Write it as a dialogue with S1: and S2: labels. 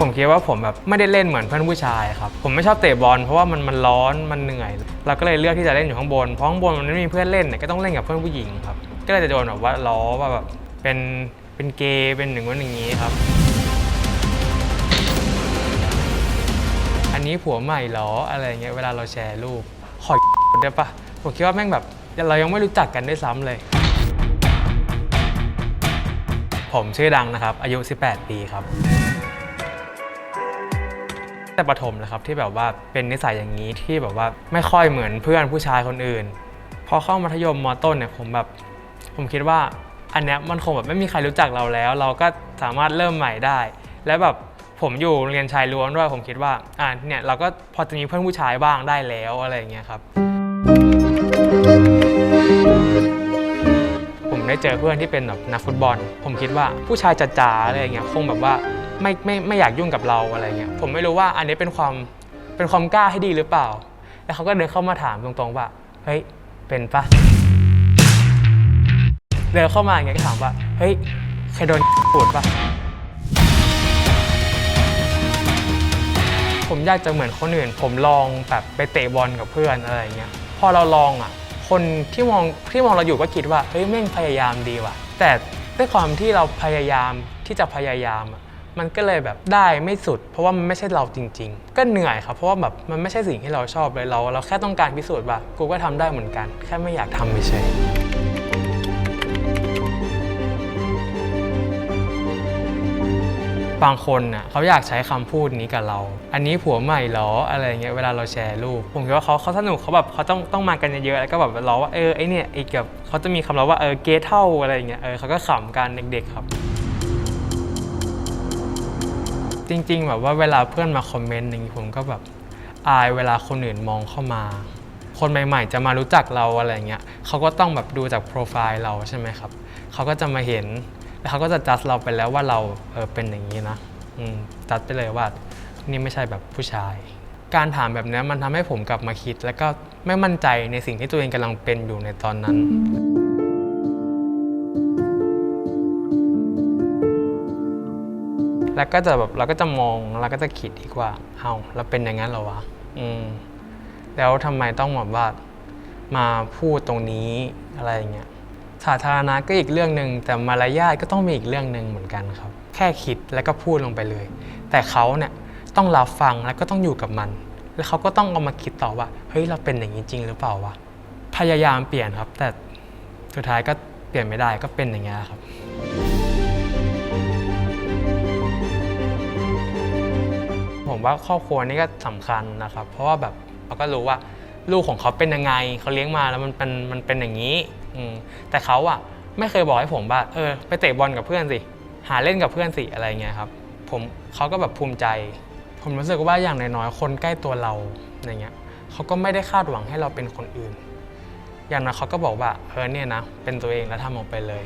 S1: ผมคิดว่าผมแบบไม่ได้เล่นเหมือนเพื่อนผู้ชายครับ ผมไม่ชอบเตะบอลเพราะว่ามันมันร้อนมันเหนื่อย เราก็เลยเลือกที่จะเล่นอยู่ข้างบน เพราะข้างบนมันไม่มีเพื่อนเล่นเนี่ยก็ต้องเล่นกับเพื่อนผู้หญิงครับ ก็เลยจะโดนแบบว่าล้อว่าแบบเป็นเป็นเกย์เป็นหนึ่งวันอย่างนี้ครับ อันนี้ผัวใหม่เหรออะไรเงี้ยเวลาเราแชร์รูปขอได้ปะผมคิดว่าแม่งแบบเรายังไม่รู้จักกันด้วยซ้ำเลย ผมชื่อดังนะครับ อายุ 18 ปีครับ แต่ประถมนะครับที่แบบว่าเป็นนิสัยอย่างนี้ที่แบบว่าไม่ค่อยเหมือนเพื่อนผู้ชายคนอื่น พอเข้ามัธยมมต้นเนี่ยผมแบบผมคิดว่าอันเนี้ยมันคงแบบไม่มีใครรู้จักเราแล้ว เราก็สามารถเริ่มใหม่ได้ แล้วแบบผมอยู่โรงเรียนชายล้วนด้วยผมคิดว่าอ่าเนี่ยเราก็พอจะมีเพื่อนผู้ชายบ้างได้แล้วอะไรอย่างเงี้ยครับ ผมได้เจอเพื่อนที่เป็นแบบนักฟุตบอล ผมคิดว่าผู้ชายจ๋าๆอะไรอย่างเงี้ยคงแบบว่า ไม่ไม่ไม่อยากยุ่งกับเราอะไรเงี้ยผมไม่รู้ว่าอันนี้เป็นความเป็นความกล้าให้ดีหรือเปล่า แล้วเขาก็เดินเข้ามาถามตรงๆว่าเฮ้ยเป็นปะเดินเข้ามาอย่างเงี้ยก็ถามว่าเฮ้ยเคยโดนปวดปะผมอยากจะเหมือนคนอื่น ผมลองแบบไปเตะบอลกับเพื่อนอะไรเงี้ยพอเราลองอะ คนที่มองที่มองเราอยู่ก็คิดว่าเฮ้ยแม่งพยายามดีว่ะ แต่ด้วยความที่เราพยายามที่จะพยายามอะ มันก็เลยแบบได้ไม่สุด เพราะว่ามันไม่ใช่เราจริง ๆ ก็เหนื่อยครับ เพราะว่าแบบมันไม่ใช่สิ่งที่เราชอบเลยเรา เราแค่ต้องการพิสูจน์ว่ากูก็ทำได้เหมือนกัน แค่ไม่อยากทำเฉยบางคนน่ะเขาอยากใช้คำพูดนี้กับเรา อันนี้ผัวใหม่หรออะไรเงี้ยเวลาเราแชร์รูป ผมคิดว่าเขาเขาสนุกเขาแบบเขาต้องต้องมากันเยอะๆแล้วก็แบบล้อว่าเออไอเนี่ยไอกับเขาจะมีคำล้อว่าเออเกเท่าอะไรเงี้ยเออเขาก็ขำกันเด็กๆครับ จริง ๆ แบบว่าเวลาเพื่อนมาคอมเมนต์อย่างนี้ผมก็แบบอายเวลาคนอื่นมองเข้ามา คนใหม่ๆ จะมารู้จักเราอะไรเงี้ยเขาก็ต้องแบบดูจากโปรไฟล์เราใช่ไหมครับเขาก็จะมาเห็นแล้วเขาก็จะจัดเราไปแล้วว่าเราเออเป็นอย่างนี้นะจัดไปเลยว่านี่ไม่ใช่แบบผู้ชาย การถามแบบนี้มันทำให้ผมกลับมาคิด แล้วก็ไม่มั่นใจในสิ่งที่ตัวเองกำลังเป็นอยู่ในตอนนั้น แล้วก็จะแบบเราก็จะมองเราก็จะคิดอีกว่า เอาเราเป็นอย่างนั้นเหรอวะอืมแล้วทำไมต้องแบบว่ามาพูดตรงนี้อะไรอย่างเงี้ยสาธารณะก็อีกเรื่องหนึ่งแต่มารยาทก็ต้องมีอีกเรื่องหนึ่งเหมือนกันครับ แค่คิดแล้วก็พูดลงไปเลย แต่เขาเนี่ยต้องรับฟังแล้วก็ต้องอยู่กับมัน แล้วเขาก็ต้องเอามาคิดต่อว่าเฮ้ยเราเป็นอย่างนี้จริงหรือเปล่าวะพยายามเปลี่ยนครับ แต่สุดท้ายก็เปลี่ยนไม่ได้ก็เป็นอย่างเงี้ยครับ ผมว่าครอบครัวนี่ก็สำคัญนะครับ เพราะว่าแบบเราก็รู้ว่าลูกของเขาเป็นยังไงเขาเลี้ยงมาแล้วมันเป็นมันเป็นอย่างนี้อืแต่เขาอะไม่เคยบอกให้ผมว่าเออไปเตะบอลกับเพื่อนสิหาเล่นกับเพื่อนสิอะไรเงี้ยครับผมเขาก็แบบภูมิใจ ผมรู้สึกว่าอย่างน้อยๆคนใกล้ตัวเราอย่างเงี้ยเขาก็ไม่ได้คาดหวังให้เราเป็นคนอื่น อย่างนั้นเขาก็บอกว่าเออเนี่ยนะเป็นตัวเองแล้วทำออกไปเลย